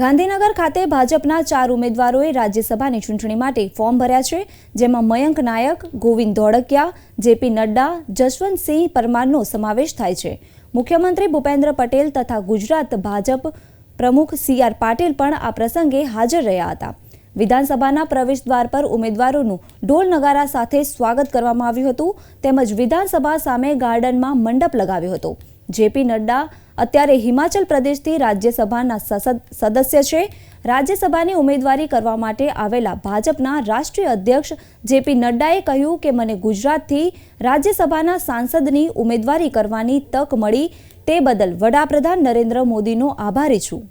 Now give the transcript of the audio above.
ગાંધીનગર ખાતે ભાજપના ચાર ઉમેદવારોએ રાજ્યસભાની ચૂંટણી માટે ફોર્મ ભર્યા છે, જેમાં મયંક નાયક, ગોવિંદ ધોળકિયા, જેપી નડ્ડા જશવંતસિંહ પરમારનો સમાવેશ થાય છે. મુખ્યમંત્રી ભૂપેન્દ્ર પટેલ તથા ગુજરાત ભાજપ પ્રમુખ સી આર પાટીલ પણ આ પ્રસંગે હાજર રહ્યા હતા. વિધાનસભાના પ્રવેશ દ્વાર પર ઉમેદવારોનું ઢોલ નગારા સાથે સ્વાગત કરવામાં આવ્યું હતું, તેમજ વિધાનસભા સામે ગાર્ડનમાં મંડપ લગાવ્યો હતો. જેપી નડ્ડા અત્યારે હિમાચલ પ્રદેશથી રાજ્યસભાના સદસ્ય છે. રાજ્યસભાની ઉમેદવારી કરવા માટે આવેલા ભાજપના રાષ્ટ્રીય અધ્યક્ષ જેપી નડ્ડાએ કહ્યું કે મને ગુજરાતથી રાજ્યસભાના સાંસદની ઉમેદવારી કરવાની તક મળી. તે બદલ વડાપ્રધાન નરેન્દ્ર મોદીનો આભારી છું.